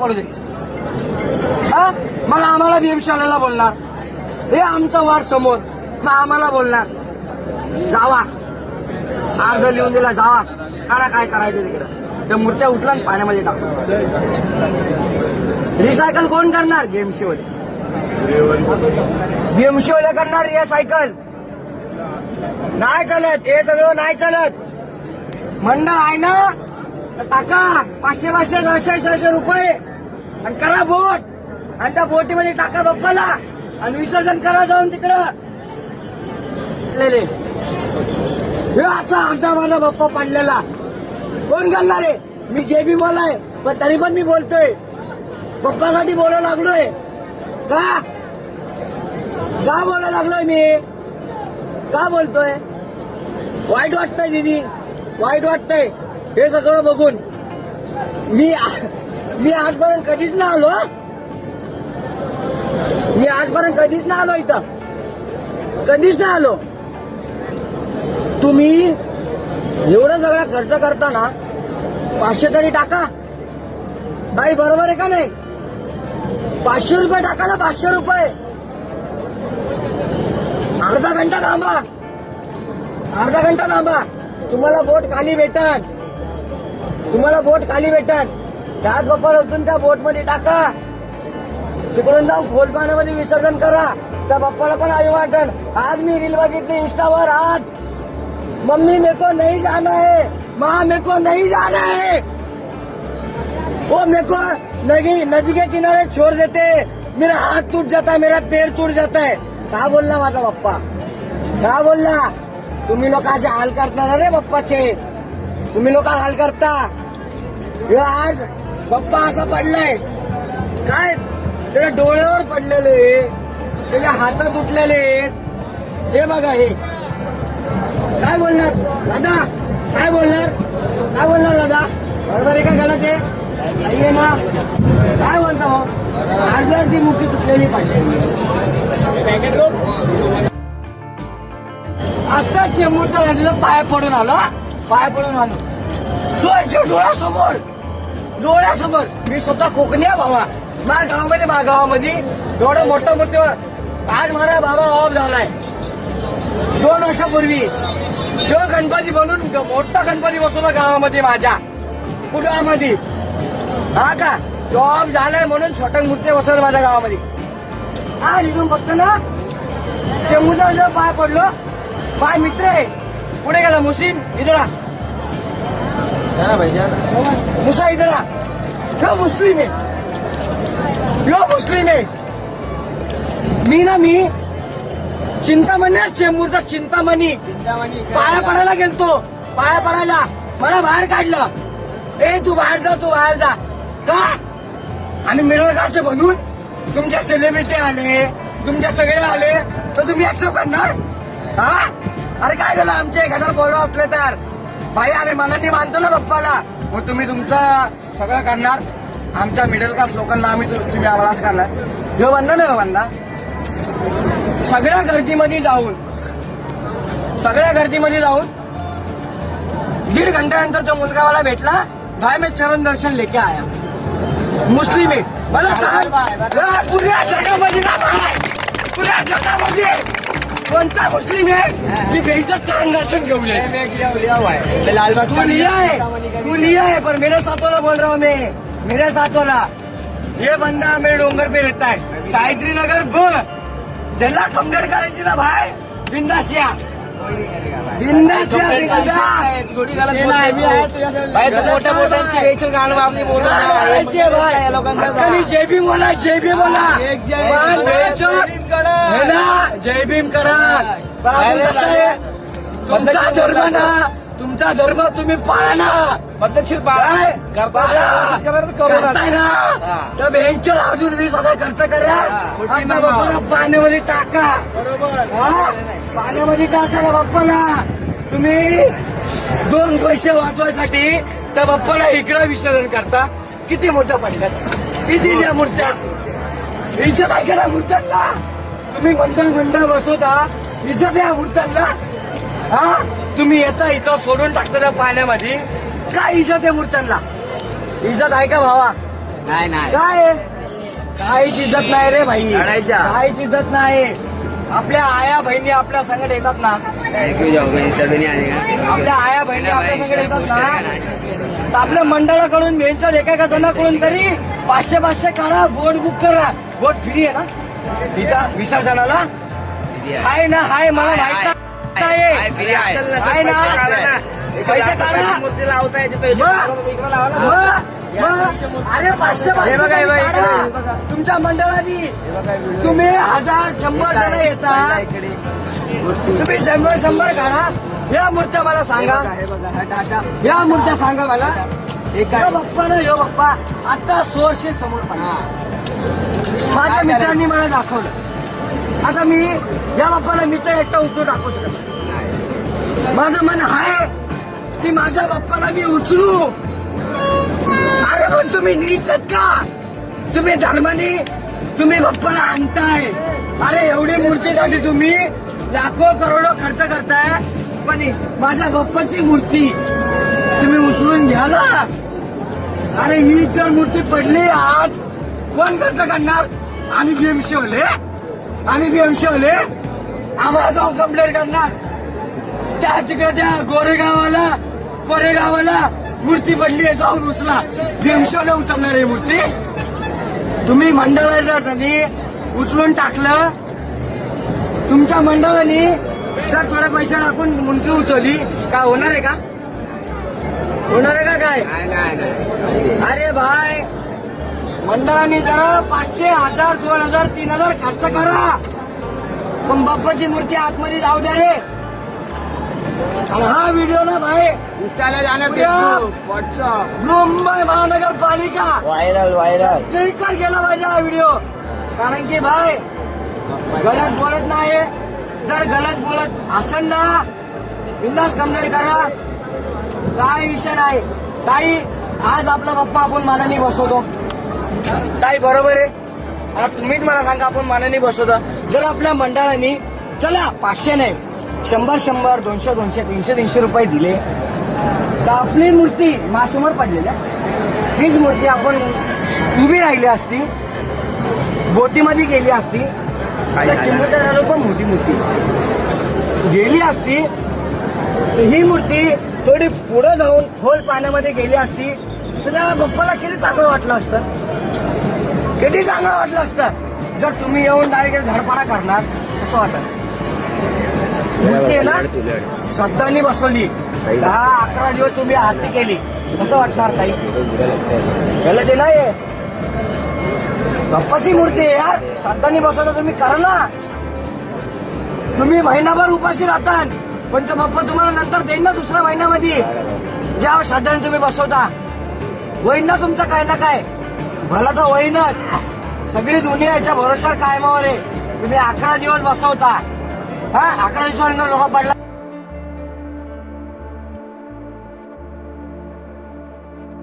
पडू द्यायचं हा? मग आम्हाला भीमशालेला बोलणार. हे आमचं वार समोर. मग आम्हाला बोलणार. जावा. अर्ज लिहून दिला जावा. करा काय करायचं तिकडं. त्या मूर्त्या उठला आणि पाण्यामध्ये टाकू रिसायकल कोण करणार? भीमशिवले. भीमशिवले करणार रिसायकल नाही चालत. हे सगळं नाही चालत. मंडळ आहे ना? टाका पाचशे पाचशे सहाशे सहाशे रुपये. आणि करा बोट. आणि त्या बोटीमध्ये टाका बाप्पाला. आणि विसर्जन करा जाऊन तिकडं. आता आमचा माझा बाप्पा पडलेला. कोण घालणार आहे? मी जे बी बोलाय पण तरी पण मी बोलतोय. पप्पासाठी बोलायला लागलोय. का? का बोलायला लागलोय मी? का बोलतोय? वाईट वाटतंय दीदी. वाईट वाटतंय. हे सगळं बघून मी मी आजपर्यंत कधीच ना आलो मी आजपर्यंत कधीच ना आलो इथं. कधीच ना आलो. तुम्ही एवढं सगळं खर्च करताना पाचशे तरी टाका. नाही बरोबर आहे का नाही? पाचशे रुपये टाका ना पाचशे रुपये. अर्धा घंटा थांबा. अर्धा घंटा थांबा. तुम्हाला बोट खाली भेटत तुम्हाला बोट खाली भेटन. त्याच बाप्पाला उतरून त्या बोट मध्ये टाका. तिकडून जाऊन खोल पाण्यामध्ये विसर्जन करा. त्या बाप्पाला पण आज मी रील बघितली इंस्टावर आज. मम्मी मेरे को नहीं जाना है. माँ मेरे को नहीं जाना है. वो मेरे को नदी नदी के किनारे छोड़ देते. मेरा हाथ टूट जाता है मेरा पैर टूट जाता है. का बोलला माझा बाप्पा? का बोलला तुम्ही असे हाल करता ना रे बाप्पाचे. तुम्ही लोक हाल करता. आज बाप्पा असा पडलाय. काय? त्याच्या डोळ्यावर पडलेले त्याच्या हातात उठलेले हे. बघा हे. काय बोलणार? दादा काय बोलणार? काय बोलणार दादा? बरोबर आहे का गलत आहे? नाहीये ना. काय बोलता हो? आज ती मुठी तुटलेली पाहिजे आता चेंबूरचा नदीला पाय पडून आला पाय पडून आलो. स्वच्छ डोळ्यासमोर. डोळ्यासमोर. मी स्वतः कोकणी आहे माझ्या गावामध्ये माझ्या गावामध्ये एवढं मोठं मोठं आज मला बाबा ऑफ झालाय. दोन वर्षापूर्वी. जो गणपती बनून मोठा गणपती बसवला गावामध्ये माझ्या. कुटुंबामध्ये हा का? जॉब झालाय म्हणून छोट्या मूर्ती बसवलं माझ्या गावामध्ये. हा इथून फक्त ना ते मुलं पाय पडलो. माझा मित्र आहे. पुढे गेला मुसीन. इथं मुसा इधर. ह्यो मुस्लिम आहे ह्यो मुस्लिम आहे मी ना मी। चिंतामणी चेंबूरचा चिंतामणी। पाया पडायला गेलतो. पाया पडायला. मला बाहेर काढलं. ए तू बाहेर जा तू बाहेर जा. का? आम्ही मिडल क्लासचे म्हणून तुमच्या सेलिब्रिटी आले तुमच्या सगळे आले तर तुम्ही ऍक्सेप्ट करणार? हा? अरे काय झालं? आमचे एक हजार पोरं असले तर. भाई अरे मनाने मानतो ना बाप्पाला मग तुम्ही तुमचं सगळं करणार. आमच्या मिडल क्लास लोकांना आम्ही तुम्ही आम्हाला असं करणार. ह्यो बंदा ना बंदा सगळ्या गर्दीमध्ये जाऊन सगळ्या गर्दीमध्ये जाऊन दीड घंट्यानंतर तो मुलगा मला भेटला. भाई मैं चरण दर्शन लेके आया. मुस्लिम आहे. मला हा, पुऱ्या जगामध्ये पुऱ्या जगामध्ये. कोणता मुस्लिम आहे? मी भेटत चरण दर्शन घेऊन ये तू लिया है तू लिया है पर मेरे साथ वाला बोल रहा हूँ मैं. मेरे साथ वाला. ये बंदा मेरे डोंगर पे रहता है. सायत्री नगर ब करायची ना भाई. बिंदासिया बिंदासिया तू मोठ्या मोठ्यांची गाणं आपली बोलत करायचे भाई हक्कानी जय भीम बोला जय भीम बोला. जय भीम करा, तुमचा धर्म. ना तुमचा धर्म तुम्ही पाळा ना. पद्धतशीर? करता करताय ना. त्या अजून वीस हजार खर्च करा. पाण्यामध्ये टाका. हा? पाण्यामध्ये टाका ना बाप्पाला? तुम्ही दोन पैसे वाचवायसाठी त्या बाप्पाला इकडं विसर्जन करता. किती मोठ्या पडल्यात किती त्या मूर्त्या? इज्जत आहे का ना मूर्त्यांना? तुम्ही मंडळ मंडळ बसवता इज्जत या मूर्त्यांना. हा? तुम्ही येता इथं सोडून टाकता त्या पाण्यामध्ये. काय इज्जत आहे मूर्त्यांना? इज्जत आहे का भावा? नाही नाही. काय? काहीच इज्जत नाही रे भाई. काहीच इज्जत नाही. आपल्या आया बहिणी आपल्या संगत येतात ना? आपल्या आया बहिणी आपल्या संगत येतात ना? तर आपल्या मंडळाकडून मेंटर एका एका जणाकडून तरी पाचशे पाचशे काढा बोट बुक करा. बोट फ्री आहे ना? विसर्जनाला? हाय ना हाय मला माहीत आहे. ना पैसे काढा. मूर्ती लावताय? अरे पाचशे पाचशे. तुमच्या मंडळाने तुम्ही हजार शंभर जण येता. तुम्ही शंभर शंभर काढा. या मूर्त्या मला सांगा. या मूर्त्या सांगा मला. बाप्पा ना यो बाप्पा. आता सोळशे समोर माझ्या मित्रांनी मला दाखवलं. आता मी या बाप्पाला मित्र एकटा उचलून टाकू शकत. माझं मन आहे की माझ्या बाप्पाला मी उचलू. अरे पण तुम्ही नीचत का? तुम्ही धर्माने तुम्ही बाप्पाला आणताय. अरे एवढी मूर्तीसाठी तुम्ही. लाखो करोडो खर्च करताय. पण माझ्या बाप्पाची मूर्ती तुम्ही उचलून घ्या ना अरे ही जर मूर्ती पडली आज कोण खर्च करणार? आम्ही बीएमसी आम्ही बीएमसी आम्हाला जाऊन कंप्लेंट करणार. त्या तिकडे त्या गोरेगावाला कोरेगावाला मूर्ती पडली आहे जाऊन उचला. भीमशोला उचलणार आहे मूर्ती. तुम्ही मंडळाला त्यांनी उचलून टाकलं. तुमच्या मंडळाने जर थोडे पैसे टाकून मूर्ती उचलली काय होणार आहे का? होणार आहे का काय? अरे भाई मंडळाने जरा पाचशे हजार दोन हजार तीन हजार खर्च करा. पण बाप्पाची मूर्ती आतमध्ये जाऊ द्या रे. आणि हा व्हिडिओ ना भाई इंस्टाला जाणं उद्या. फेसबुक व्हॉट्सअप मुंबई महानगरपालिका. व्हायरल व्हायरल सगळीकडे गेला पाहिजे हा व्हिडिओ कारण की भाई गलत बोलत नाही जर गलत बोलत असेल ना बिंदास कंप्लेंट करा. काय विषय नाही. ताई आज आपला पप्पा आपण मानाने बसवतो. ताई बरोबर आहे. आता तुम्हीच मला सांगा आपण मानाने बसवतो. जर आपल्या मंडळाने चला पाचशे नाही. शंभर शंभर दोनशे दोनशे तीनशे तीनशे रुपये दिले. तर आपली मूर्ती मासमोर पडलेली आहे. हीच मूर्ती आपण उभी राहिली असती बोटीमध्ये गेली असती झालो? पण मोठी मूर्ती. गेली असती ही मूर्ती थोडी पुढे जाऊन खोल पाण्यामध्ये गेली असती तर त्या बाप्पाला किती चांगलं वाटलं असतं? किती चांगलं वाटलं असतं? जर तुम्ही येऊन डायरेक्ट धडपडा करणार कसं वाटत मूर्ती आहे ना श्रद्धांनी बसवली. दहा अकरा दिवस तुम्ही आरती केली. कसं वाटणार ताई? याला ते नाही बाप्पाची मूर्ती आहे यार. श्रद्धांनी बसवलं तुम्ही करा ना. तुम्ही महिनाभर उपाशी राहतात पण तो बाप्पा तुम्हाला नंतर देईन ना दुसऱ्या महिन्यामध्ये. ज्या श्रद्धाने तुम्ही बसवता. होईन ना तुमचं काय ना काय. भला तर होईनच सगळी दुनिया याच्या भरोशावर कायमावर आहे. तुम्ही अकरा दिवस बसवता. हा अकरा दिवसानंतर लोक पडला